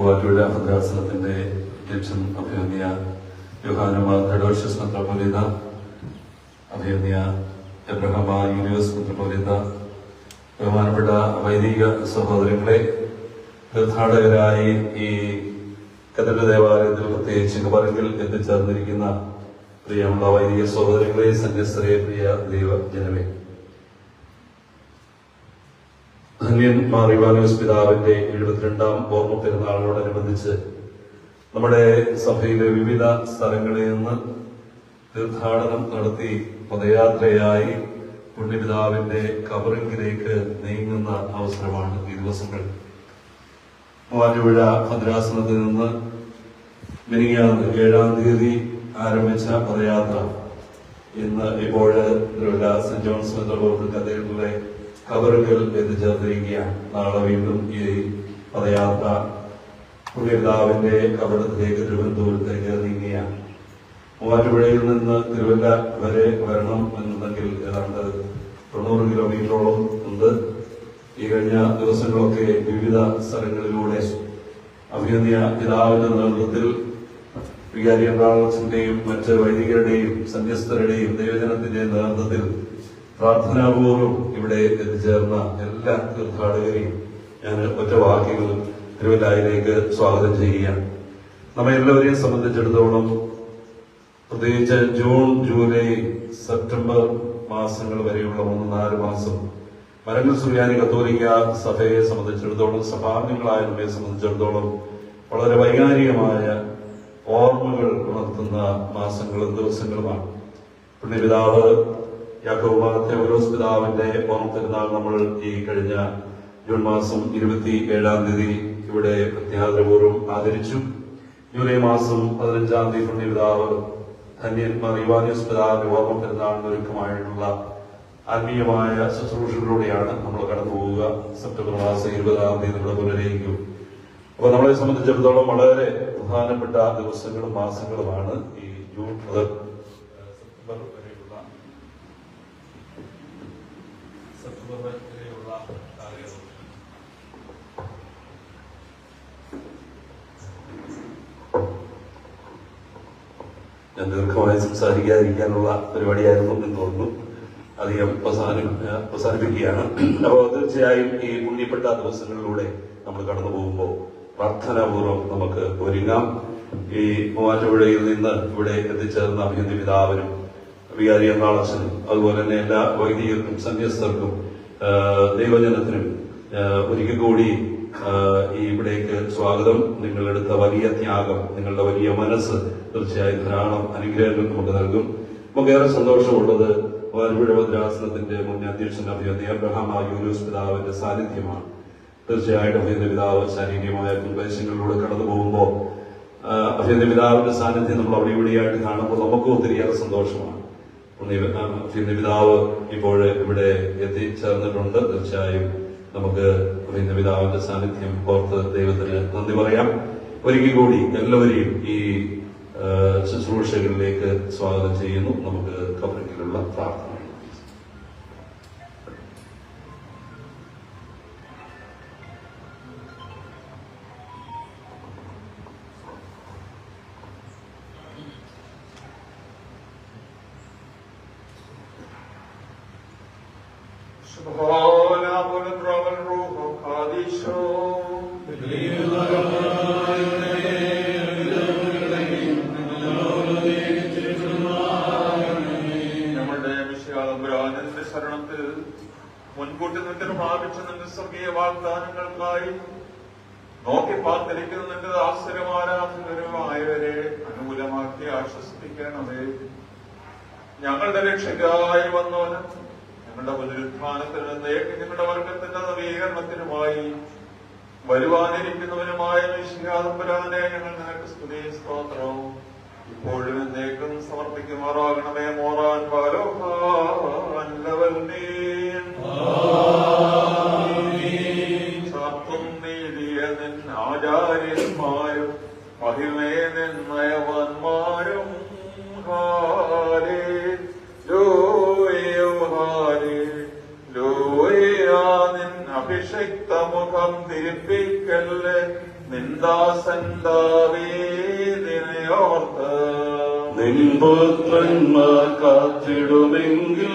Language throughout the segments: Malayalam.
മൂവാറ്റുപുഴ ഭദ്രാസനത്തിന്റെ അധ്യക്ഷൻ അഭിമന്യ യോഹാനുമാർ ഘടോഷ്യസ് മെത്രോപൊലിത അഭിമന്യ എബ്രഹമ യൂനിവേഴ്സ് മെത്രോപൊലിത ബഹുമാനപ്പെട്ട വൈദിക സഹോദരങ്ങളെ തീർത്ഥാടകരായി ഈ കത്തഡ ദേവാലയത്തിൽ പ്രത്യേകിച്ച് കബറിൽ എത്തിച്ചേർന്നിരിക്കുന്ന പ്രിയമുള്ള വൈദിക സഹോദരങ്ങളെ സന്യസ്തരെ പ്രിയ ദൈവ ധന്യൻ മാറിവാനോസ് പിതാവിന്റെ എഴുപത്തിരണ്ടാം ഓർമ്മ പെരുന്നാളിനോടനുബന്ധിച്ച് നമ്മുടെ സഭയിലെ വിവിധ സ്ഥലങ്ങളിൽ നിന്ന് തീർത്ഥാടനം നടത്തി പദയാത്രയായി പുണ്യപിതാവിന്റെ കവറിംഗിലേക്ക് നീങ്ങുന്ന അവസരമാണ് ഈ ദിവസങ്ങൾ. മൂവാറ്റുപുഴ ഭദ്രാസനത്തിൽ നിന്ന് മിനിങ്ങാന്ന് ഏഴാം തീയതി ആരംഭിച്ച പദയാത്ര. ഇന്ന് തിരുവല്ല സെന്റ് ജോൺസ് കത്തീഡ്രലിലെ കബറുകൾ എത്തിച്ചേർത്തിരിക്കുകയാണ് നാളെ വീണ്ടും ഈ പദയാത്ര പുണ്യപിതാവിന്റെ കബറത്തിലേക്ക് തിരുവനന്തപുരത്തേക്ക് നീങ്ങുകയാണ് മൂവാറ്റുപുഴയിൽ നിന്ന് തിരുവല്ല വരെ വരണം എന്നുണ്ടെങ്കിൽ ഏതാണ്ട് തൊണ്ണൂറ് കിലോമീറ്ററോളം ഉണ്ട്. ഈ കഴിഞ്ഞ ദിവസങ്ങളൊക്കെ വിവിധ സ്ഥലങ്ങളിലൂടെ അഭിനന്ദിയ പിതാവിന്റെ നേതൃത്വത്തിൽ വികാരി എറണാകുളത്തിന്റെയും മറ്റ് വൈദികരുടെയും സന്യസ്തരുടെയും ദൈവജനത്തിന്റെ നേതൃത്വത്തിൽ പ്രാർത്ഥനാപൂർവം ഇവിടെ എത്തിച്ചേർന്ന എല്ലാ തീർത്ഥാടകരെയും ഞാൻ ഒറ്റ വാക്യങ്ങളും തിരുവല്ലായിലേക്ക് സ്വാഗതം ചെയ്യുകയാണ്. നമ്മെ എല്ലാവരെയും സംബന്ധിച്ചിടത്തോളം പ്രത്യേകിച്ച് ജൂൺ ജൂലൈ സെപ്റ്റംബർ മാസങ്ങൾ വരെയുള്ള മൂന്ന് നാല് മാസം മരങ്ങൾ സുറിയാനി കത്തോലിക്ക സഭയെ സംബന്ധിച്ചിടത്തോളം സഭാംഗങ്ങളായ നമ്മെ സംബന്ധിച്ചിടത്തോളം വളരെ വൈകാരികമായ ഓർമ്മകൾ ഉണർത്തുന്ന മാസങ്ങളും ദിവസങ്ങളുമാണ്. പുണ്യപിതാവ് യാക്കോബാത്തെ തെവരോസ് പിതാവിന്റെ ഓണത്തിരുന്നാൾ നമ്മൾ ഈ കഴിഞ്ഞ ജൂൺ മാസം ഇരുപത്തി ഏഴാം തീയതി ഇവിടെ പ്രത്യാദരപൂർവം ആദരിച്ചു. ജൂലൈ മാസം പതിനഞ്ചാം തീയതി പുണ്യപിതാവ് ധന്യന്മാർ യുവാനിയസ് പിതാവിന്റെ ഓർമ്മ പെരുന്നാളിന് ഒരുക്കമായിട്ടുള്ള ആത്മീയമായ ശുശ്രൂഷകളിലൂടെയാണ് നമ്മൾ കടന്നു പോവുക. സെപ്റ്റംബർ മാസം ഇരുപതാം തീയതി നമ്മുടെ പുനരയിക്കും അപ്പൊ നമ്മളെ സംബന്ധിച്ചിടത്തോളം വളരെ പ്രധാനപ്പെട്ട ദിവസങ്ങളും മാസങ്ങളുമാണ് ഈ ജൂൺ മുതൽ ഏഹ്, സെപ്റ്റംബർ വരെയുള്ള സെപ്റ്റംബർ വരെയുള്ള ഞാൻ ദീർഘമായി സംസാരിക്കാതിരിക്കാനുള്ള പരിപാടിയായിരുന്നു എന്ന് തോന്നുന്നു. അധികം അവസാനം അവസാനിപ്പിക്കുകയാണ്. അപ്പോൾ തീർച്ചയായും ഈ പുണ്യപ്പെട്ട ദിവസങ്ങളിലൂടെ നമ്മൾ കടന്നു പോകുമ്പോൾ പ്രാർത്ഥനാപൂർവം നമുക്ക് ഒരുങ്ങാം. ഈ മൂവാറ്റുപുഴയിൽ നിന്ന് ഇവിടെ എത്തിച്ചേർന്ന അഭിനന്ദി പിതാവിനും വികാരി എറണാളച്ചനും അതുപോലെ തന്നെ എല്ലാ വൈദികർക്കും സന്യസ്തർക്കും ദൈവജനത്തിനും ഒരിക്കൽ കൂടി ഇവിടേക്ക് സ്വാഗതം. നിങ്ങളെടുത്ത വലിയ ത്യാഗം നിങ്ങളുടെ വലിയ മനസ്സ് തീർച്ചയായും ധാരാളം അനുഗ്രഹങ്ങൾ നമുക്ക് നൽകും. നമുക്കേറെ സന്തോഷമുള്ളത് വാൽപ്പുഴ ഭദ്രാസനത്തിന്റെ മുൻ അധ്യക്ഷൻ അഭിനന്ദി അബ്രഹാം ആ യൂലൂസ് പിതാവിന്റെ സാന്നിധ്യമാണ്. തീർച്ചയായിട്ടും അഭിനന്ദ പിതാവ് ശാരീരികമായ നിർദ്ദേശങ്ങളിലൂടെ കടന്നു പോകുമ്പോൾ അഭിനന്ദ പിതാവിന്റെ സാന്നിധ്യം നമ്മൾ അവിടെ ഇവിടെയായിട്ട് കാണുമ്പോൾ നമുക്കും ഒത്തിരിയേറെ സന്തോഷമാണ്. പിതാവ് ഇപ്പോൾ ഇവിടെ എത്തിച്ചേർന്നിട്ടുണ്ട് തീർച്ചയായും നമുക്ക് പിതാവിന്റെ സാന്നിധ്യം ഓർത്ത് ദൈവത്തിന് നന്ദി പറയാം. ഒരിക്കൽ കൂടി എല്ലാവരെയും ഈ ശുശ്രൂഷകളിലേക്ക് സ്വാഗതം ചെയ്യുന്നു. നമുക്ക് കബറിലുള്ള പ്രാർത്ഥന. سبحان ونطرب الروح قادشو ഞങ്ങളുടെ വിശാലപുരാനന്റെ ശരണത്തിൽ മുൻകൂട്ടി നിന്റെ പ്രാപിച്ച നിന്റെ സ്വർഗീയ വാഗ്ദാനങ്ങൾക്കായി നോക്കി പാർത്തിരിക്കുന്ന നിന്റെ ആശ്രയമാരാധകരുമായവരെ അനുകൂലമാക്കി ആശ്വസിപ്പിക്കണമേ ഞങ്ങളുടെ രക്ഷയ്ക്കായി വന്നവനും ഞങ്ങളുടെ പുനരുത്ഥാനത്തിൽ നിന്നേക്ക് ഞങ്ങളുടെ വർഗത്തിന്റെ നവീകരണത്തിനുമായി വരുവാനിരിക്കുന്നവനുമായ നിശ്ചയാദംബരാനെ ഞങ്ങൾ നിനക്ക് സ്തുതി സ്തോത്രവും. ഇപ്പോഴും എന്നേക്കും സമർപ്പിക്കുമാറാകണമേ മോറാൻ പാലോഹാൻ ചാത്തും നീതിയ നിൻ ആചാര്യന്മാരും മഹിമേ നിന്നയവന്മാരും ഹാലേ ലൂയോ അഭിഷിക്ത മുഖം തിരിപ്പിക്കൽ നിന്ദാസൻ ദാവീദിനെയോർത്ത് നിൻപുത്രന്മാർ കാത്തിടുമെങ്കിൽ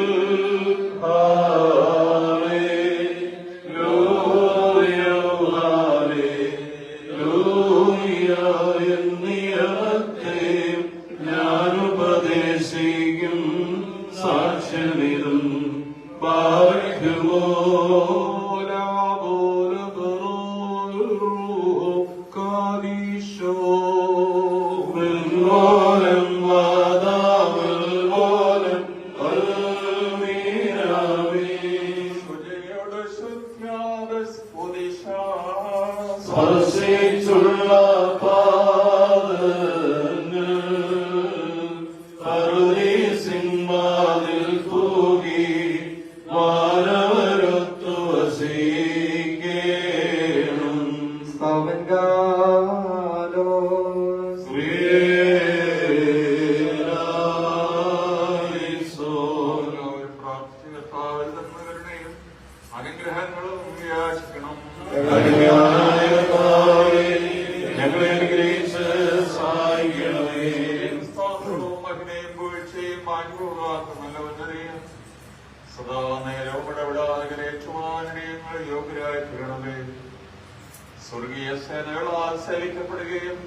സേവിക്കപ്പെടുകയും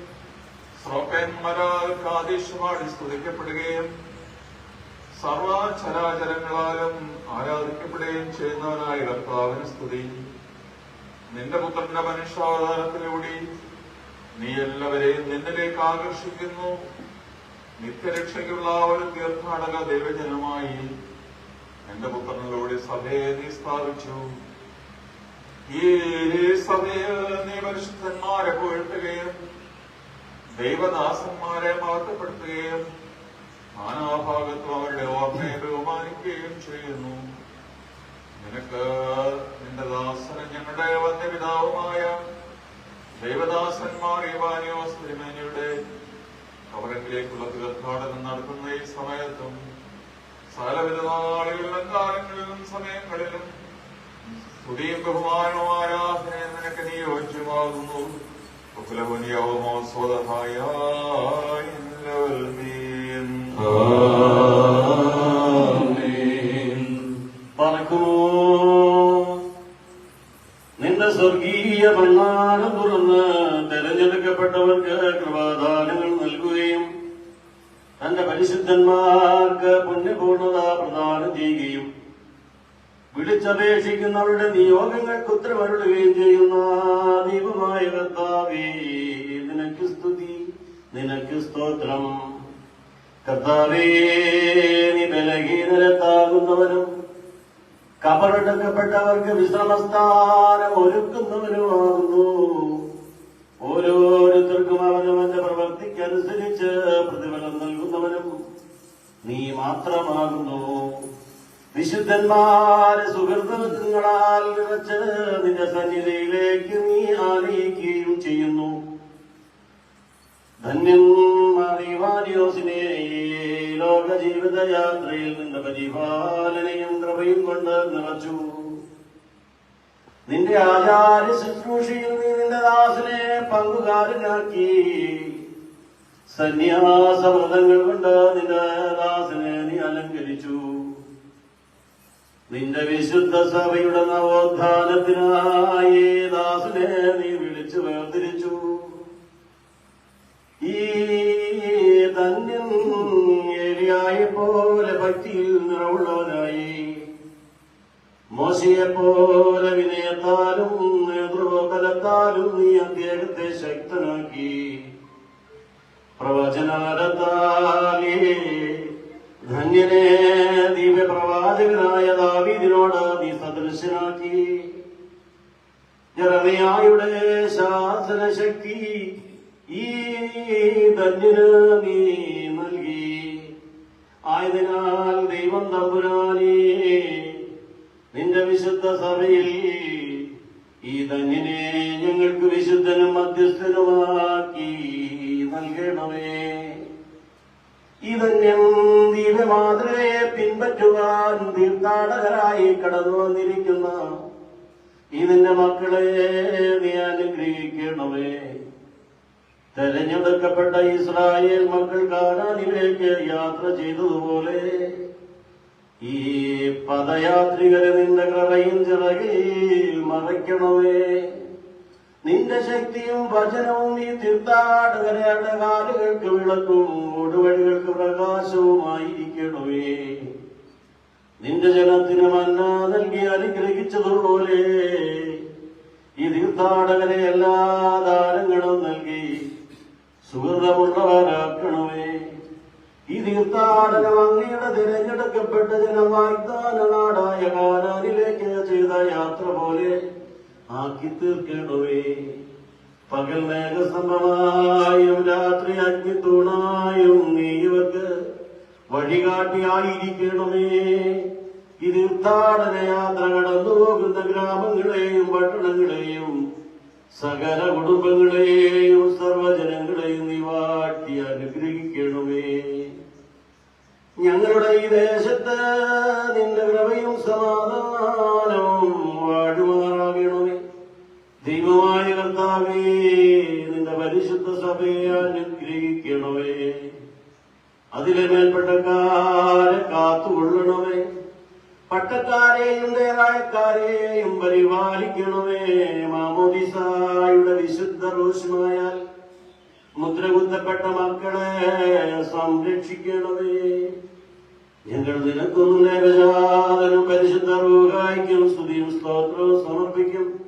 ശ്രോപ്പന്മാരാൽ കാതീശുമാടി സ്തുതിക്കപ്പെടുകയും സർവചരാചരങ്ങളാലും ആരാധിക്കപ്പെടുകയും ചെയ്യുന്നവനായ കർത്താവിന് സ്തുതി. നിന്റെ പുത്രന്റെ മനുഷ്യാവതാരത്തിലൂടെ നീ എല്ലാവരെയും നിന്നിലേക്ക് ആകർഷിക്കുന്നു. നിത്യരക്ഷയ്ക്കുള്ള ഒരു തീർത്ഥാടക ദൈവജനമായി എന്റെ പുത്രനിലൂടെ സഭയെ നീ സ്ഥാപിച്ചു. ഈ സഭയിൽ നീ പരിശുദ്ധന്മാരെ പുകഴ്ത്തുകയും ദൈവദാസന്മാരെ മഹത്വപ്പെടുത്തുകയും നാനാഭാഗത്തും അവരുടെ ഓർമ്മയെ ബഹുമാനിക്കുകയും ചെയ്യുന്നു. നിനക്ക് നിന്റെ ദാസന് ഞങ്ങളുടെ വന്യപിതാവുമായ ദൈവദാസന്മാർ ഇവാനിയോസ് തിരുമേനിയുടെ കവരത്തിലേക്കുള്ള തീർത്ഥാടനം നടത്തുന്ന ഈ സമയത്തും സകലവിധ നാളുകളിലും കാലങ്ങളിലും സമയങ്ങളിലും സ്തുതിയും ബഹുമാനവും ആരാധനയും നിനക്ക് നീ യോജ്യമാകുന്നു കുലപുനിയവുമോ സ്വതഹായ നിന്റെ സ്വർഗീയ ഭണ്ണാരം തുറന്ന് തെരഞ്ഞെടുക്കപ്പെട്ടവർക്ക് കൃപാദാനങ്ങൾ നൽകുകയും തന്റെ പരിശുദ്ധന്മാർക്ക് പുണ്യപൂർണത പ്രദാനം ചെയ്യുകയും വിളിച്ചപേക്ഷിക്കുന്നവരുടെ നിയോഗങ്ങൾക്ക് ഉത്തരവരുളുകയും ചെയ്യുന്ന ദൈവമായ കർത്താവേ നിനക്ക് സ്തുതി നിനക്ക് സ്തോത്രം. കർത്താവേ നീ ബലഹീനരത്താകുന്നവനും കബറടക്കപ്പെട്ടവർക്ക് വിശ്രമസ്ഥാനം ഒരുക്കുന്നവനുമാകുന്നു ഓരോരുത്തർക്കും അവനവന്റെ പ്രവർത്തിക്കനുസരിച്ച് പ്രതിഫലം നൽകുന്നവനും നീ മാത്രമാകുന്നു. വിശുദ്ധന്മാരെ സുഹൃത്തുക്കളാൽ നിറച്ച് നിന്റെ സന്നിധിയിലേക്ക് നീ ആനയിക്കുകയും ചെയ്യുന്നു. ധന്യൻ മാറിവാനിയോസിനെ ലോക ജീവിതയാത്രയിൽ നിന്റെ പരിപാലനയും കൃപയും കൊണ്ട് നിറച്ചു. നിന്റെ ആചാര്യ ശുശ്രൂഷയിൽ നീ നിന്റെ ദാസനെ പങ്കുകാരനാക്കി. സന്യാസവ്രതങ്ങൾ കൊണ്ട് നിന്റെ ദാസനെ നീ അലങ്കരിച്ചു. നിന്റെ വിശുദ്ധ സഭയുടെ നവോത്ഥാനത്തിനായി ദാസനെ നീ വിളിച്ചു വേർതിരിച്ചു. ഈ ധന്യൻ ഏലിയായി പോലെ ഭക്തിയിൽ നിറവുള്ളവനായി. മോശയെ പോലെ വിനയത്താലും നേതൃബലത്താലും നീ അദ്ദേഹത്തെ ശക്തനാക്കി. പ്രവചനാരത്താലേ ധന്യനെ ദിവ്യപ്രവാചകനായ ദാവീദിനോട് നീ സദൃശനാക്കി. ജറമിയായുടെ ശാസനശക്തി ഈ ധന്യന് നീ നൽകി. ആയതിനാൽ ദൈവം തമ്പുരാനേ നിന്റെ വിശുദ്ധ സഭയിൽ ഈ ധന്യനെ ഞങ്ങൾക്ക് വിശുദ്ധനും മധ്യസ്ഥനുമാക്കി നൽകണമേ. ദിവ്യമാതൃകയെ പിൻപറ്റുവാൻ തീർത്ഥാടകരായി കടന്നു വന്നിരിക്കുന്ന ഇതിന്റെ മക്കളെ നീ അനുഗ്രഹിക്കണമേ. തെരഞ്ഞെടുക്കപ്പെട്ട ഇസ്രായേൽ മക്കൾ കാണാനിലേക്ക് യാത്ര ചെയ്തതുപോലെ ഈ പദയാത്രികരെ നിന്റെ കറയും ചിറകിൽ മറയ്ക്കണമേ. നിന്റെ ശക്തിയും വചനവും ഈ തീർത്ഥാടകരുടെ കാലുകൾക്ക് വിളക്കും ഓടുവഴികൾക്ക് പ്രകാശവുമായിരിക്കണമേ. നിന്റെ ജനത്തിന് മന്ന നൽകി അനുഗ്രഹിച്ചതുപോലെ ഈ തീർത്ഥാടകരെ എല്ലാ ദാനങ്ങളും നൽകി സുഹൃതമുള്ളവരാക്കണമേ. ഈ തീർത്ഥാടനം അങ്ങയുടെ തിരഞ്ഞെടുക്കപ്പെട്ട ജനം വാഗ്ദാന നാടായ കാനാനിലേക്ക് ചെയ്ത യാത്ര പോലെ ആക്കി തീർക്കണമേ പകൽ മേഘസമമായും രാത്രി അഗ്നിത്തൂണായും നീ ഇവർക്ക് വഴികാട്ടിയായിരിക്കണമേ തീർത്ഥാടന യാത്ര കടന്നു പോകുന്ന ഗ്രാമങ്ങളെയും പട്ടണങ്ങളെയും സകല കുടുംബങ്ങളെയും സർവജനങ്ങളെയും നീ വാട്ടി അനുഗ്രഹിക്കണമേ. ഞങ്ങളുടെ ഈ ദേശത്ത് നിന്റെ കൃപയും സമാധാനവും ദൈവമായ കർത്താവേ നിന്റെ പരിശുദ്ധ സഭയെ അനുഗ്രഹിക്കണമേ. അതിലെ മേൽപ്പെട്ടക്കാരെ കാത്തുകൊള്ളണമേ. പട്ടക്കാരെയും ദേവായക്കാരെയും പരിപാലിക്കണമേ. മാമോദിസായുടെ വിശുദ്ധ റോഷമായാൽ മുദ്രകുത്തപ്പെട്ട മക്കളെ സംരക്ഷിക്കണമേ. ഞങ്ങൾ നിനക്കൊന്നും ഏകജാതനും പരിശുദ്ധ റൂഹായിക്കും സ്തുതിയും സ്തോത്രവും സമർപ്പിക്കും.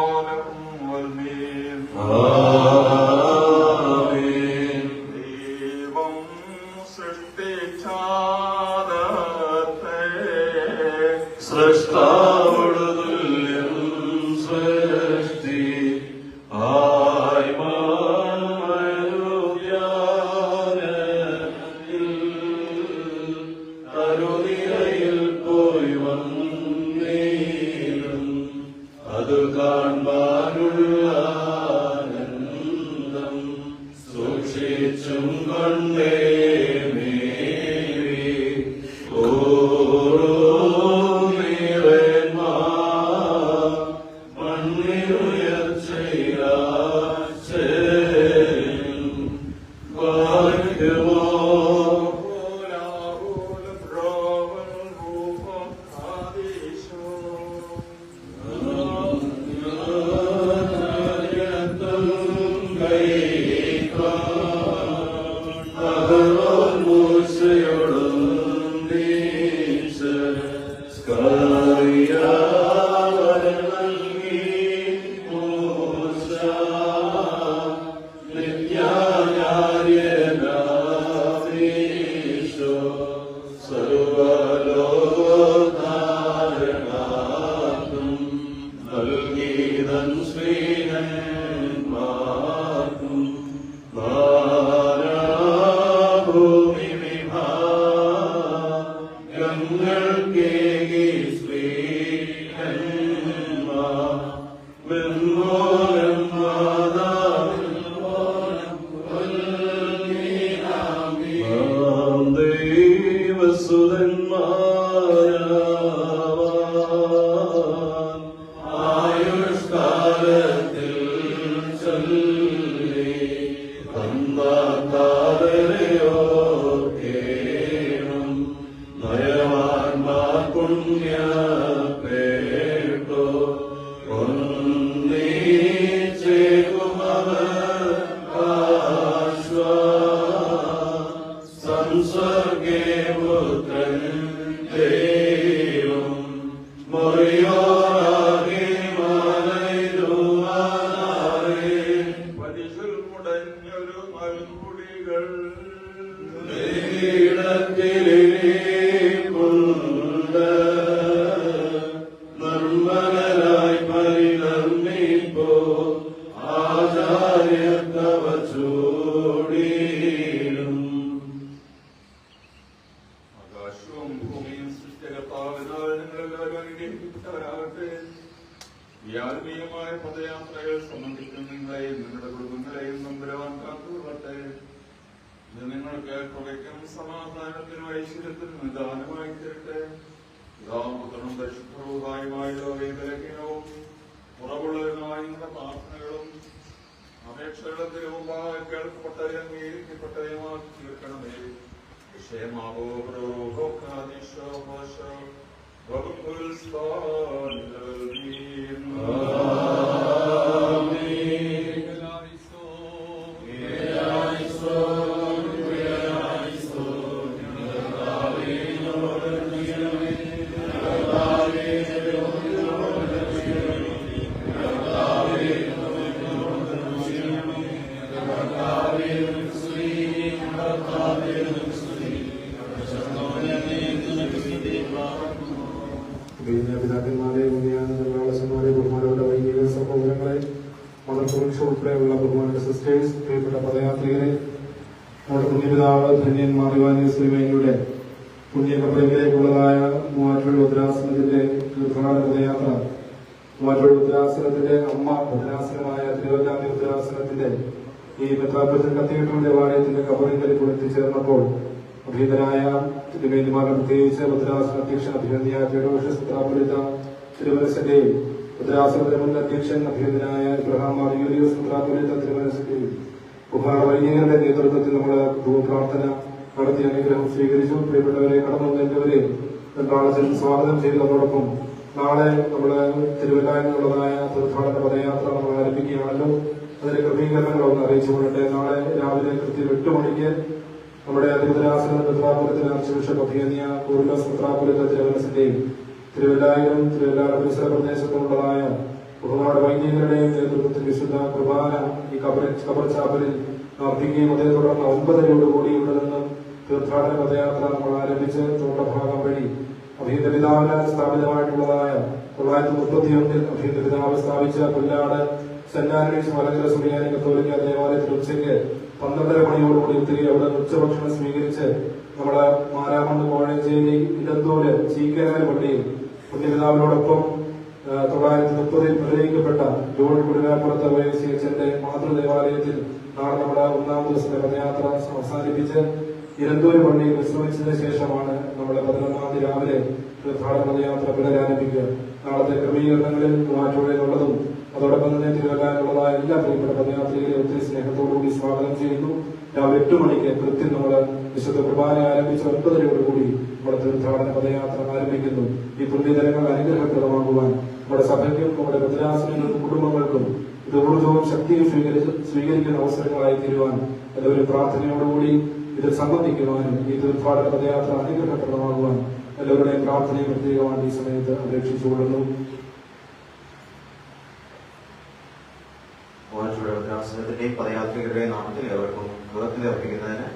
മൂവാറ്റുപുഴ ഉത്തരാസനത്തിന്റെ അമ്മ ഉത്തരാസനമായ തിരുവല്ലാമി ഉത്തരാസനത്തിന്റെ ഈ മെത്രാപ്പുരത്തിൽ കത്തീഡ്രൽ ദേവാലയത്തിന്റെ കബറിങ്കലിൽ എത്തിച്ചേർന്നപ്പോൾ അഭീതരായ തിരുവേദിമാരുടെ പ്രത്യേകിച്ച് ഉത്തരാസന അധ്യക്ഷൻ അഭിനന്ദിയായ തിരുവോഷ മെത്രാപൊലിത്ത തിരുവനസിന്റെയും ഉത്തരാസനത്തിന്റെ മുൻ അധ്യക്ഷൻ അഭിനന്ദനായ ഇബ്രഹാം മാർ യൂലിയോസ് മെത്രാപൊലിത്ത തിരുവനസിന്റെയും വൈദികരുടെ നേതൃത്വത്തിൽ നമ്മൾ പ്രാർത്ഥന നടത്തി അനുഗ്രഹം സ്വീകരിച്ചു. പ്രിയപ്പെട്ടവരെ കടന്നു കാളത്തിൽ സ്വാഗതം ചെയ്തതോടൊപ്പം നാളെ നമ്മൾ തിരുവല്ലായിൽ നിന്നുള്ളതായ തീർത്ഥാടന പദയാത്ര നമ്മൾ ആരംഭിക്കുകയാണല്ലോ. അതിന്റെ ക്രമീകരണങ്ങൾ ഒന്ന് അറിയിച്ചു കൊള്ളട്ടെ. നാളെ രാവിലെ കൃത്യം എട്ട് മണിക്ക് നമ്മുടെ തിരുവനാസന മെത്രാപുരത്തിന് ആർച്ച് ബിഷപ്പ് കൂടുതൽ കൂർലോസ് മെത്രാപുരത്തെ തിരുവനസിന്റെയും തിരുവല്ലായിലും തിരുവല്ലാട് പരിസര പ്രദേശത്തുള്ളതായ ഒരുപാട് വൈദികരുടെയും നേതൃത്വത്തിൽ വിശുദ്ധ കുർബാന ഈ കബർ കബർ ചാപ്പലിൽ അർപ്പിക്കുകയും അതേ തുടർന്ന് ഒൻപതരയോടുകൂടി ഇവിടെ നിന്ന് തീർത്ഥാടന പദയാത്ര നമ്മൾ ആരംഭിച്ച് തോട്ടഭാഗം വഴി അഭീത പിതാവിനാൽ സ്ഥാപിതമായിട്ടുള്ളതായ തൊള്ളായിരത്തി മുപ്പത്തിയൊന്നിൽ അഭീത പിതാവ് സ്ഥാപിച്ച പുല്ലാട് സെന്റ് ആന്റണീസ് മലങ്കര സുറിയാനി കത്തോലിക്ക ദേവാലയത്തിൽ ഉച്ചയ്ക്ക് പന്ത്രണ്ടര മണിയോടുകൂടി ഒത്തിരി അവിടെ ഉച്ചഭക്ഷണം സ്വീകരിച്ച് നമ്മുടെ മാരാമണ്ണ് കോഴഞ്ചേരി ഇടന്തൂര് ചീക്കരകര പള്ളിയിൽ പുണ്യപിതാവിനോടൊപ്പം തൊള്ളായിരത്തി മുപ്പതിൽ നിർണയിക്കപ്പെട്ട ജോൺ കുടിനാപ്പുറത്ത് വയസ്സി അച്ഛന്റെ മാതൃദേവാലയത്തിൽ നാളെ നമ്മുടെ ഒന്നാം ദിവസത്തെ പദയാത്ര അവസാനിപ്പിച്ച് ഇരന്തൂര് പള്ളിയിൽ വിശ്രമിച്ചതിന് ശേഷമാണ് നമ്മുടെ പതിനൊന്നാം തീയതി രാവിലെ തീർത്ഥാടന പദയാത്ര പുനരാരംഭിക്കുക. നാളത്തെ ക്രമീകരണങ്ങളിൽ മാറ്റുകളിലുള്ളതും അതോടൊപ്പം തന്നെ തിരുവല്ലാനുള്ളതായ എല്ലാ പ്രിയപ്പെട്ട പദയാത്രികളെ ഒത്തിരി സ്നേഹത്തോടുകൂടി സ്വാഗതം ചെയ്യുന്നു. രാവിലെ എട്ട് മണിക്ക് കൃത്യം നമ്മൾ വിശുദ്ധ കുർബാന ആരംഭിച്ച ഒൻപതരയോടുകൂടി നമ്മുടെ തീർത്ഥാടന പദയാത്ര ആരംഭിക്കുന്നു. ഈ പുണ്യതരങ്ങൾ അനുഗ്രഹപ്രദമാകുവാൻ നമ്മുടെ സഭയ്ക്കും നമ്മുടെ ഭദ്രാസനങ്ങൾക്കും കുടുംബങ്ങൾക്കും ഇത് ഊർജവും ശക്തിയും സ്വീകരിച്ച് സ്വീകരിക്കുന്ന അവസരങ്ങളായി തീരുവാൻ എല്ലാവരും പ്രാർത്ഥനയോടുകൂടി ഇതിൽ സംബന്ധിക്കുവാനും ഈ തീർത്ഥാടന പദയാത്ര അനുഗ്രഹപ്രദമാകുവാൻ എല്ലാവരുടെയും പ്രാർത്ഥനയും പ്രത്യേകമാണ് ഈ സമയത്ത് അപേക്ഷിച്ചുകൊള്ളുന്നു മൂവാറ്റുപുഴ ഭദ്രാസനത്തിന്റെയും പദയാത്രികരുടെ നാമത്തിൽ ഏവർക്കും ഗൃഹത്തിൽ അർപ്പിക്കുന്നതിന്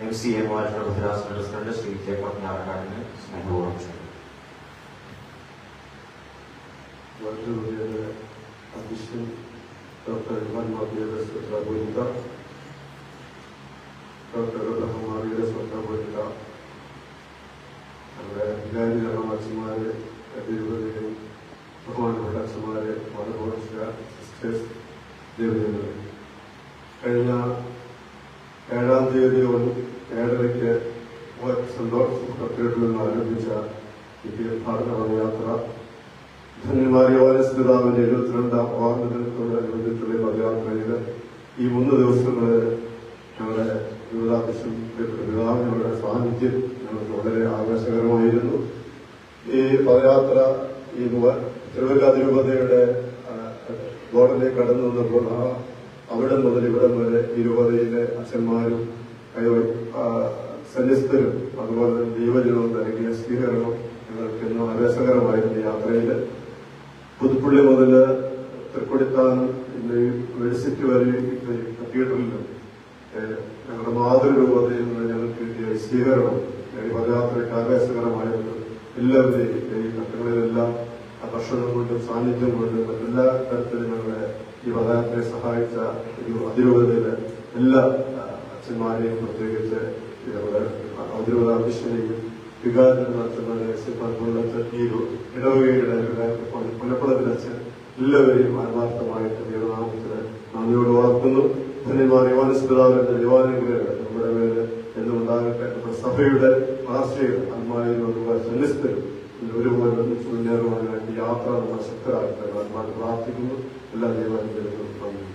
എം സി എ മൂവാറ്റുപുഴ ഭദ്രാസന പ്രസിഡന്റ് ശ്രീ ജേക്കബ് ഞാറക്കാടിന് സ്നേഹപൂർവം അധ്യക്ഷൻ ഡോക്ടർ ഇമാൻ ശ്രദ്ധാപൂരിത ഡോക്ടർ അബ്രഹാം മാബിയുടെ ശ്രദ്ധാപൂരിത നമ്മുടെ വികാരികളുടെ അച്ഛന്മാര് രൂപതയിലും ബഹുമാനപ്പെട്ട അച്ഛന്മാര് ദേവതകളെ. കഴിഞ്ഞ ഏഴാം തീയതി ഏഴരയ്ക്ക് സന്തോഷ് ആരംഭിച്ച തീർത്ഥാടന പദയാത്ര. വാലസ്പിതാവിന്റെ എഴുപത്തിരണ്ടാം വാർഡ് ദിനത്തോടനുബന്ധിച്ചുള്ള പദയാത്രയിൽ ഈ മൂന്ന് ദിവസങ്ങളിൽ ഞങ്ങളുടെ യുവതാധ്യക്ഷൻ പിതാവിനുള്ള സാന്നിധ്യം ഞങ്ങൾക്ക് വളരെ ആവേശകരമായിരുന്നു. ഈ പദയാത്ര ഈ തിരുവല്ല അതിരൂപതയുടെ ആ, ബോർഡിലേക്ക് കടന്നു വന്നപ്പോൾ ആ അവിടെ മുതൽ ഇവിടം വരെ ഈ രൂപതയിലെ അച്ഛന്മാരും സന്യസ്തരും അതുപോലെ തന്നെ ദൈവജനവും നൽകിയ സ്വീകരണം ഞങ്ങൾക്ക് ഇന്നും ആവേശകരമായിരുന്നു യാത്രയിൽ പുതുപ്പള്ളി മുതൽ തൃക്കൊടിത്താനം വെളിസിറ്റി വരെ കത്തീഡ്രലിലും ഞങ്ങളുടെ മാതൃരൂപത്തിൽ നിന്ന് ഞങ്ങൾക്ക് കിട്ടിയ സ്വീകരണം ഈ പദയാത്രയ്ക്ക് ആവേശകരമായിരുന്നു എല്ലാവരുടെയും ഈ ഘട്ടങ്ങളിലെല്ലാം ഭക്ഷണം കൊണ്ടും സാന്നിധ്യം കൊണ്ടും എല്ലാ തരത്തിലും ഞങ്ങളെ ഈ പദയാത്രയെ സഹായിച്ച ഒരു അതിരൂപതയിലെ എല്ലാ അച്ഛന്മാരെയും പ്രത്യേകിച്ച് നമ്മുടെ അതിരൂപത അധ്യക്ഷനെയും വികാരത്തിന്റെ സിപ്പാർക്കുള്ളത് ഈ ഇടവകയുടെ പുനപ്പുറത്തിൽ അച്ഛൻ എല്ലാവരെയും ആത്മാർത്ഥമായിട്ട് ദൈവനാമത്തിന് നന്ദിയോട് വളർത്തുന്നു ധന്യമാൻ യോഹനസ് പിതാവിന്റെ ദിവാനുഗ്രഹങ്ങൾ നമ്മുടെ മേല് എന്നും ഉണ്ടാകട്ടെ നമ്മുടെ സഭയുടെ ആശ്രയം ആത്മാവിനോടുള്ള സന്നിസ്ഥരും ഒരുപോലെ ഒന്നിച്ച് മുന്നേറുവാനായിട്ട് യാത്ര നമ്മൾ ശക്തരാകട്ടെ ആത്മാവ് പ്രാർത്ഥിക്കുന്നു എല്ലാ ദൈവാനുഗ്രഹങ്ങളും നന്ദി